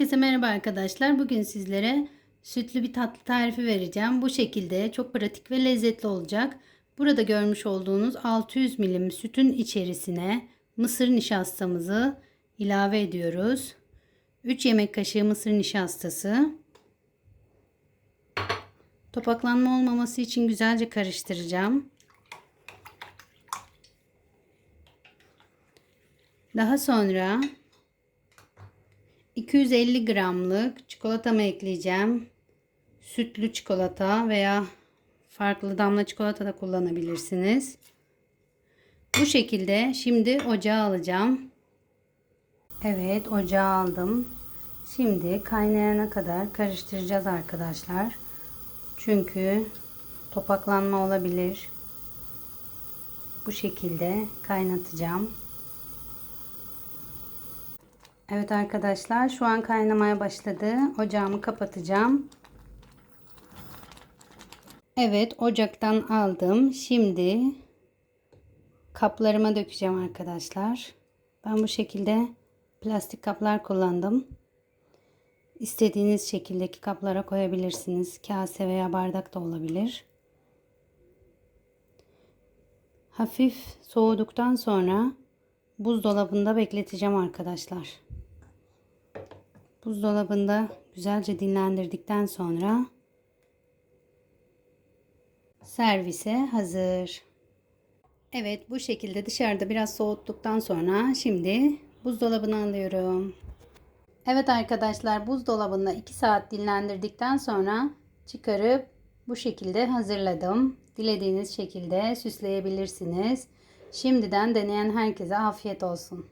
Herkese merhaba arkadaşlar. Bugün sizlere sütlü bir tatlı tarifi vereceğim. Bu şekilde çok pratik ve lezzetli olacak. Burada görmüş olduğunuz 600 milim sütün içerisine mısır nişastamızı ilave ediyoruz. 3 yemek kaşığı mısır nişastası. Topaklanma olmaması için güzelce karıştıracağım. Daha sonra 250 gramlık çikolatamı ekleyeceğim. Sütlü çikolata veya farklı damla çikolata da kullanabilirsiniz. Bu şekilde şimdi ocağa alacağım. Evet ocağa aldım. Şimdi kaynayana kadar karıştıracağız arkadaşlar. Çünkü topaklanma olabilir. Bu şekilde kaynatacağım. Evet arkadaşlar şu an kaynamaya başladı. Ocağımı kapatacağım. Evet ocaktan aldım. Şimdi kaplarıma dökeceğim arkadaşlar. Ben bu şekilde plastik kaplar kullandım. İstediğiniz şekildeki kaplara koyabilirsiniz. Kase veya bardak da olabilir. Hafif soğuduktan sonra buzdolabında bekleteceğim arkadaşlar. Buzdolabında güzelce dinlendirdikten sonra servise hazır. Evet bu şekilde dışarıda biraz soğuttuktan sonra şimdi buzdolabına alıyorum. Evet arkadaşlar buzdolabında 2 saat dinlendirdikten sonra çıkarıp bu şekilde hazırladım. Dilediğiniz şekilde süsleyebilirsiniz. Şimdiden deneyen herkese afiyet olsun.